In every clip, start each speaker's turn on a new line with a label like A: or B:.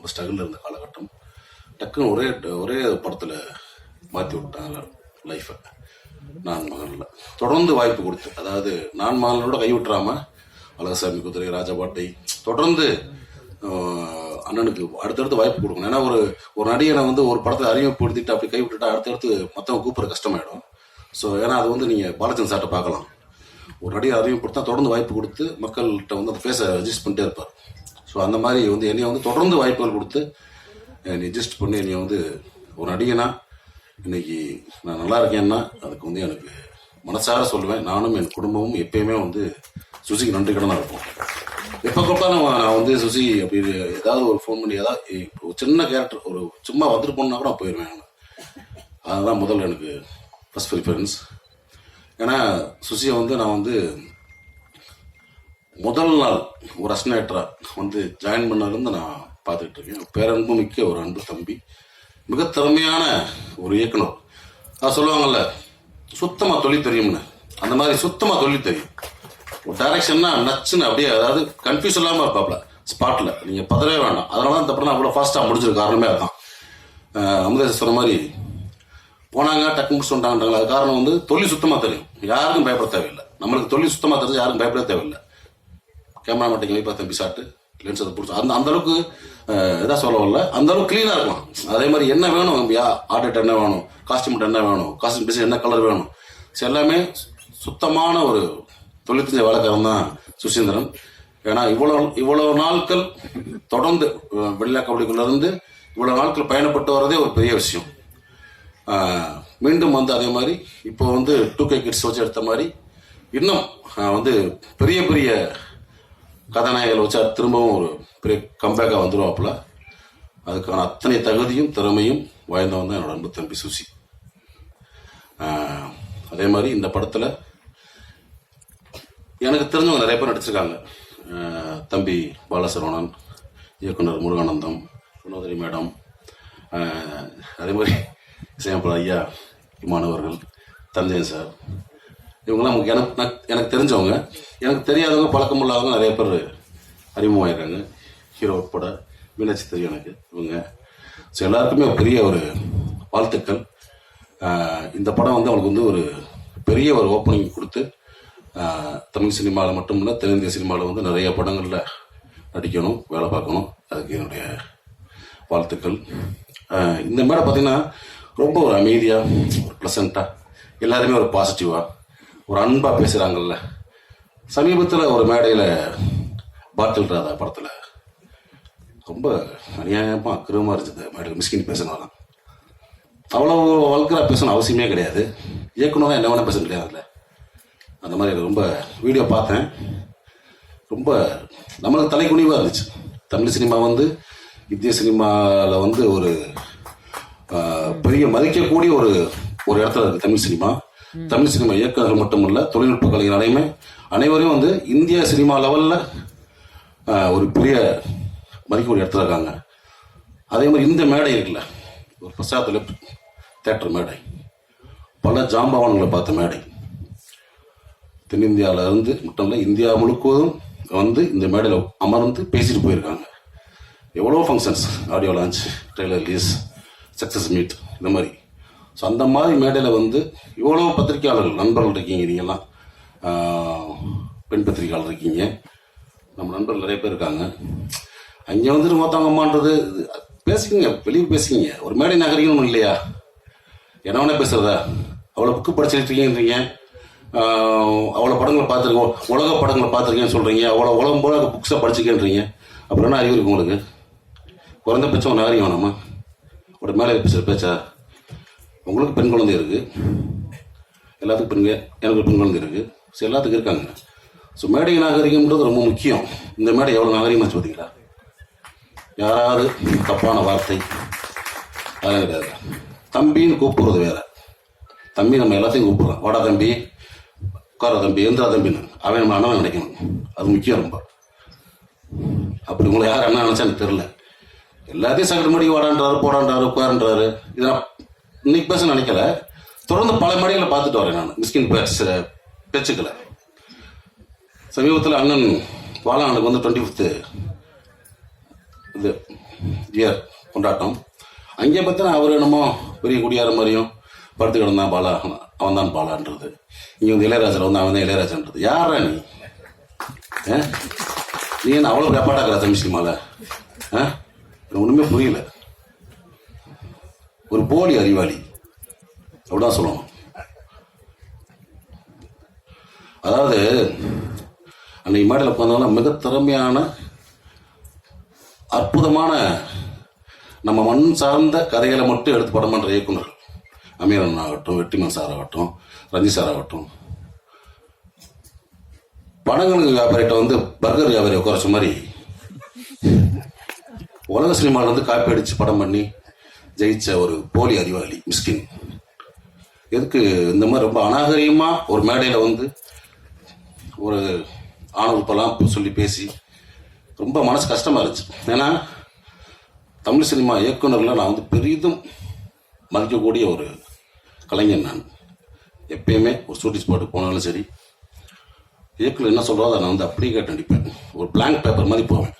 A: ரொம்ப ஸ்ட்ரகிள் இருந்த காலகட்டம். டக்குன்னு ஒரே ஒரே படத்தில் மாற்றி விட்டாங்க லைஃப்பை நான் மகனில். தொடர்ந்து வாய்ப்பு கொடுத்து அதாவது நான் மகனோட கைவிட்டுறாம அழகசாமி குதிரை ராஜபாட்டை தொடர்ந்து அண்ணனுக்கு அடுத்தடுத்து வாய்ப்பு கொடுக்கணும். ஏன்னா ஒரு ஒரு நடிகனை வந்து ஒரு படத்தை அறிமுகப்படுத்திட்டு அப்படி கைவிட்டுட்டா அடுத்தடுத்து மற்றவங்க கூப்பிட கஷ்டமாயிடும். ஸோ ஏன்னா அது வந்து நீங்கள் பாலச்சந்த் சார்ட்ட பார்க்கலாம். ஒரு நடிகை அறிமுகப்படுத்தா தொடர்ந்து வாய்ப்பு கொடுத்து மக்கள்கிட்ட வந்து அந்த ஃபேஸை ரெஜிஸ்ட் பண்ணிட்டே இருப்பார். ஸோ அந்த மாதிரி வந்து என்னைய வந்து தொடர்ந்து வாய்ப்புகள் கொடுத்து என்னை ரெஜிஸ்ட் பண்ணி என்னைய வந்து ஒரு நடிகனா இன்னைக்கு நான் நல்லா இருக்கேன்னா அதுக்கு வந்து எனக்கு மனசார சொல்லுவேன். நானும் என் குடும்பமும் எப்பயுமே வந்து சுசிக்கு நன்றி கடனாக இருப்போம் எப்போ கூப்பிட்டாலும் நான் வந்து சுசி அப்படி ஏதாவது ஒரு ஃபோன் பண்ணி ஏதாவது இப்போ ஒரு சின்ன கேரக்டர் ஒரு சும்மா வந்துட்டு போனா கூட நான் போயிடுவேன் அதுதான் முதல்ல எனக்கு ஃபஸ்ட் ப்ரிஃபரன்ஸ் ஏன்னா சுசியை வந்து நான் வந்து முதல் நாள் ஒரு அஸ்னேட்டரா வந்து ஜாயின் பண்ணதுலேருந்து நான் பார்த்துக்கிட்டு இருக்கேன். பேரன்பு மிக்க ஒரு அன்பு தம்பி. மிக திறமையான ஒரு இயக்குனர். நான் சொல்லுவாங்கல்ல சுத்தமாக தொழில் தெரியும்னு. அந்த மாதிரி சுத்தமாக தொழில் தெரியும். ஒரு டைரக்ஷன்னா நச்சுன்னு அப்படியே அதாவது கன்ஃபியூஸ் இல்லாமல் இருப்பாப்ல ஸ்பாட்டில் நீங்கள் பதறவே வேண்டாம் அதனால தான் இந்த படம் அவ்வளோ ஃபாஸ்ட்டாக முடிஞ்சிருக்கு. காரணமே அதுதான். அமுதேஷ் சொன்ன மாதிரி போனாங்க டக்கு முடிச்சு வந்துட்டாங்கன்றாங்க அது காரணம் வந்து தொழில் சுத்தமாக தெரியும். யாருக்கும் பயப்பட தேவையில்லை. நம்மளுக்கு தொழில் சுத்தமாக தெரிஞ்சு யாருக்கும் பயப்பட தேவையில்லை. கேமரா மட்டும் வைப்பா தம்பி ஷாட்டு லென்ஸ் அதை பிடிச்சோம் அந்த அந்தளவுக்கு இதாக சொல்ல வரல அந்த அளவுக்கு க்ளீனாக இருக்கலாம் அதே மாதிரி என்ன வேணும் யா ஆர்டர்ட் என்ன வேணும்? காஸ்டியூம் என்ன வேணும்? காஸ்டியூம் டிசைன் என்ன கலர் வேணும்? ஸோ எல்லாமே சுத்தமான ஒரு தொழில் தெரிஞ்ச வேலைக்காரன் தான் சுசீந்திரன். ஏன்னா இவ்வளோ இவ்வளோ நாட்கள் தொடர்ந்து அஹ், கபடிக்குள்ளேருந்து இவ்வளோ நாட்கள் பயணப்பட்டு வர்றதே ஒரு பெரிய விஷயம். மீண்டும் வந்து அதே மாதிரி இப்போ வந்து டூ கே கிட்ஸ் வச்சு எடுத்த மாதிரி இன்னும் வந்து பெரிய பெரிய கதாநாயகர்கள் வச்சா திரும்பவும் ஒரு பெரிய கம்பேக்காக வந்துருவாப்புல. அதுக்கான அத்தனை தகுதியும் திறமையும் வாய்ந்தவன் தான் என்னோட அன்பு தம்பி சுசி. அதே மாதிரி இந்த படத்தில் எனக்கு தெரிஞ்சவங்க நிறைய பேர் நடிச்சிருக்காங்க. தம்பி பாலசரவணன் இயக்குனர் முருகானந்தம் குணோதரி மேடம் அதே மாதிரி இசையமைப்பாளர் ஐயா இமானவர்கள் தந்தையன் சார் இவங்கெல்லாம் நமக்கு எனக்கு எனக்கு தெரிஞ்சவங்க. எனக்கு தெரியாதவங்க பழக்கம் இல்லாதவங்க நிறைய பேர் அறிமுகமாயிருக்காங்க ஹீரோ உட்பட மீனாட்சி தெரியும் எனக்கு இவங்க. ஸோ எல்லாருக்குமே ஒரு பெரிய ஒரு வாழ்த்துக்கள். இந்த படம் வந்து அவங்களுக்கு வந்து ஒரு பெரிய ஒரு ஓப்பனிங் கொடுத்து தமிழ் சினிமாவில் மட்டும் இல்லை தென்னிந்திய சினிமாவில் வந்து நிறைய படங்களில் நடிக்கணும் வேலை பார்க்கணும். அதுக்கு என்னுடைய வாழ்த்துக்கள். இந்த மேடம் பார்த்தீங்கன்னா ரொம்ப ஒரு அமைதியாக ஒரு ப்ளசண்ட்டாக எல்லாருமே ஒரு பாசிட்டிவாக ஒரு அன்பாக பேசுகிறாங்கல்ல சமீபத்தில் ஒரு மேடையில் பாட்டில் ராதா படத்தில் ரொம்ப அநியாயமாக அக்கிரமாக இருந்தது. மேடையில் மிஸ்கின் பேசினாலாம் அவ்வளோ வல்கரா பேசணும் அவசியமே கிடையாது. இயக்குனர் என்ன வேணால் பேச கிடையாதுல்ல அந்த மாதிரி எனக்கு ரொம்ப வீடியோ பார்த்தேன். ரொம்ப நம்மளுக்கு தலைக்குனிவாக இருந்துச்சு. தமிழ் சினிமா வந்து இந்திய சினிமாவில் வந்து ஒரு பெரிய மதிக்கக்கூடிய ஒரு ஒரு இடத்துல இருக்குது தமிழ் சினிமா. தமிழ் சினிமா இயக்குநர்கள் மட்டுமல்ல தொழில்நுட்ப கலைஞர் அனைமே அனைவரையும் வந்து இந்திய சினிமா லெவலில் ஒரு பெரிய மதிக்கக்கூடிய இடத்துல இருக்காங்க. அதே மாதிரி இந்த மேடை இருக்குல்ல ஒரு பிரசாத் லெப்ட் தேட்டர் மேடை. பல ஜாம்பவான்களை பார்த்த மேடை. தென்னிந்தியாவில் இருந்து மட்டும் இல்லை இந்தியா முழுக்குவதும் வந்து இந்த மேடையில் அமர்ந்து பேசிட்டு போயிருக்காங்க. எவ்வளோ functions audio launch trailer release success meet இந்த மாதிரி. ஸோ அந்த மாதிரி மேடையில் வந்து இவ்வளோ பத்திரிக்கையாளர்கள் நண்பர்கள் இருக்கீங்க நீங்கள்லாம் பெண் பத்திரிக்கையாளர் இருக்கீங்க. நம்ம நண்பர்கள் நிறைய பேர் இருக்காங்க. அங்கே வந்துட்டு மொத்தவங்க அம்மான்றது இது, பேசிக்கங்க வெளியே பேசிக்கங்க ஒரு மேடை நகரிகன்னு ஒன்று இல்லையா? என்ன வேணா பேசுறதா. அவ்வளோ புக்கு படிச்சுருக்கீங்கன்றீங்க அவ்வளோ படங்களை பார்த்துருக்கோம் உலக படங்களை பார்த்துருக்கேன்னு சொல்கிறீங்க அவ்வளோ உலகம் போல புக்ஸை படிச்சுக்கன்றீங்க. அப்புறம் என்ன அறிவு இருக்கு உங்களுக்கு? குறைந்தபட்சம் ஒரு நாகரிகம் வேணாமா? ஒரு மேலே பேசுகிற பேச்சா? உங்களுக்கு பெண் குழந்தை இருக்குது எல்லாத்துக்கும் பெண்க எனக்கு பெண் குழந்தை இருக்குது ஸோ எல்லாத்துக்கும் இருக்காங்க. ஸோ மேடை நாகரிகம்ன்றது ரொம்ப முக்கியம். இந்த மேடை எவ்வளோ நாகரிகமாச்சு பார்த்தீங்களா? யாராவது தப்பான வார்த்தை அதெல்லாம் கிடையாது. தம்பின்னு கூப்பிடுறது வேற. தம்பி நம்ம எல்லாத்தையும் கூப்பிடுறோம். வாடா தம்பி உட்கார தம்பி எந்திரா தம்பின்னு. அவன் நம்ம அண்ணன் நினைக்கணும். அது முக்கியம் ரொம்ப. அப்படி உங்களை யார் அண்ணன் நினைச்சா எனக்கு தெரில எல்லாத்தையும் சகட்டு மடிக்கு வாடான்றாரு போடான்றாரு உட்காருன்றாரு. இதெல்லாம் இன்னைக்கு பேச நினைக்கல. தொடர்ந்து பல மடிகளை பார்த்துட்டு வரேன் நான். மிஸ்கின் பேசுகிற பேச்சுக்களை. சமீபத்தில் அண்ணன் பாலானுக்கு வந்து டுவெண்ட்டி ஃபிஃப்த்து இது இயர் கொண்டாட்டம். அங்கே பார்த்தா அவர் என்னமோ பெரிய குடியார மாதிரியும் படுத்து கிடந்தான் பாலா அவன் தான் பாலான்றது. இங்கே வந்து இளையராஜர் வந்து அவன் தான் இளையராஜான்றது. யாரா நீ? ஆ? நீ என்ன அவ்வளோ ரெப்பாட்டாக்கிற தமிழ் சினிமாவில் ஆ? எனக்கு ஒன்றுமே புரியல. ஒரு போலி அறிவாளி. அப்படிதான் சொல்லணும் அதாவது அன்னைக்கு மேடையில் உட்காந்தவங்க மிக திறமையான அற்புதமான நம்ம மண் சார்ந்த கதைகளை மட்டும் எடுத்து படம் பண்ணுற இயக்குனர். அமீரன் ஆகட்டும் வெற்றிமன் சார் ஆகட்டும் ரஞ்சி சார் ஆகட்டும். படங்களுக்கு வியாபாரிகிட்ட வந்து பர்கர் வியாபாரி உட்காரச்ச மாதிரி உலக சினிமாவிலேருந்து காப்பி அடித்து படம் பண்ணி ஜெயிச்ச ஒரு போலி அறிவாளி மிஸ்கின். எதுக்கு இந்த மாதிரி ரொம்ப அநாகரிகமா ஒரு மேடையில் வந்து ஒரு ஆணவப்பெல்லாம் சொல்லி பேசி ரொம்ப மனசு கஷ்டமாக இருந்துச்சு. ஏன்னா தமிழ் சினிமா இயக்குநரில் நான் வந்து பெரிதும் மதிக்கக்கூடிய ஒரு கலைஞன் நான். எப்பயுமே ஒரு ஷூட்டிங் ஸ்பாட்டுக்கு போனாலும் சரி. இயக்குனர் என்ன சொல்கிறோ அதை நான் வந்து அப்படியே கேட்டு நடிப்பேன். ஒரு பிளாங்க் பேப்பர் மாதிரி போவேன்.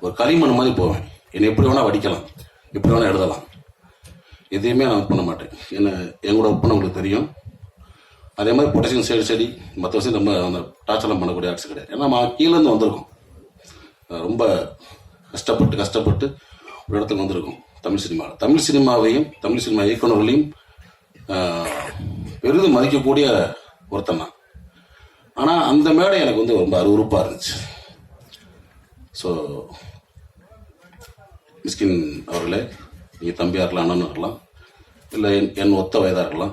A: ஒரு களிமண் மாதிரி போவேன். என்னை எப்படி வேணால் வடிக்கலாம். இப்படி வேணால் எழுதலாம். எதையுமே நான் பண்ண மாட்டேன். என்ன எங்களோட கூட உங்களுக்கு தெரியும். அதே மாதிரி பொட்டேஷன் சைடு செடி மற்ற விஷயம் நம்ம அந்த டார்ச்சர்லாம் பண்ணக்கூடிய ஆர்ட்ஸ் கிடையாது. ஏன்னா நம்ம கீழேருந்து வந்திருக்கோம். ரொம்ப கஷ்டப்பட்டு கஷ்டப்பட்டு ஒரு இடத்துக்கு வந்திருக்கோம். தமிழ் சினிமாவில். தமிழ் சினிமாவையும் தமிழ் சினிமா இயக்குநர்களையும் பெரிதும் மதிக்கக்கூடிய ஒருத்தன் தான் ஆனால் அந்த மேடை எனக்கு வந்து ரொம்ப அருவருப்பாக இருந்துச்சு. ஸோ மிஸ்கின் அவர்களே நீங்கள் தம்பியாக இருக்கலாம் அண்ணன் இருக்கலாம் இல்லை என் என் ஒத்த வயதாக இருக்கலாம்.